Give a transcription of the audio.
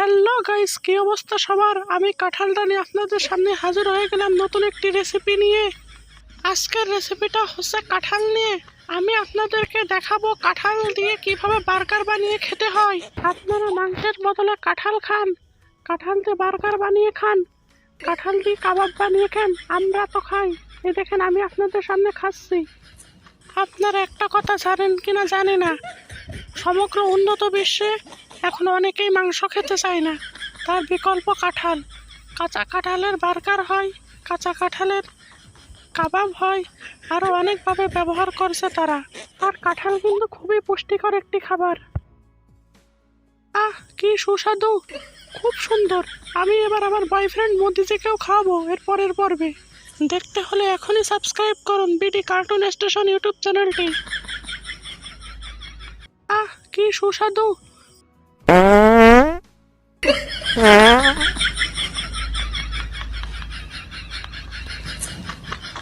Hello guys, কি অবস্থা সবার? আমি কাঁঠালটা নিয়ে আপনাদের সামনে হাজির হয়ে গেলাম নতুন একটি রেসিপি নিয়ে। আজকের রেসিপিটা হচ্ছে কাঁঠাল নিয়ে। আমি আপনাদেরকে দেখাবো কাঁঠাল দিয়ে কীভাবে বার্গার বানিয়ে খেতে হয়। আপনারা মাংসের বদলে কাঁঠাল খান। কাঁঠাল দিয়ে বার্গার বানিয়ে খান। কাঁঠাল দিয়ে কাবাব বানিয়ে খান। আমরা তো খাই। এই দেখেন, আমি আপনাদের সামনে খাচ্ছি। আপনারা একটা কথা জানেন কিনা জানি না। সমগ্র উন্নত বিশ্বে এখন অনেকেই মাংস খেতে চায় না। তার বিকল্প কাঁঠাল। কাঁচা কাঁঠালের বার্গার হয়, কাঁচা কাঁঠালের কাবাব হয় আরও অনেকভাবে ব্যবহার করছে তারা। আর কাঁঠাল কিন্তু খুবই পুষ্টিকর একটি খাবার। আহ, কি সুস্বাদু! খুব সুন্দর। আমি এবার আমার বয়ফ্রেন্ড মোদিজিকেও খাওয়াবো এর পরের পর্বে। দেখতে হলে এখনই সাবস্ক্রাইব করুন বিডি কার্টুন স্টেশন ইউটিউব চ্যানেলটি আহ, কি সুস্বাদু! Uh...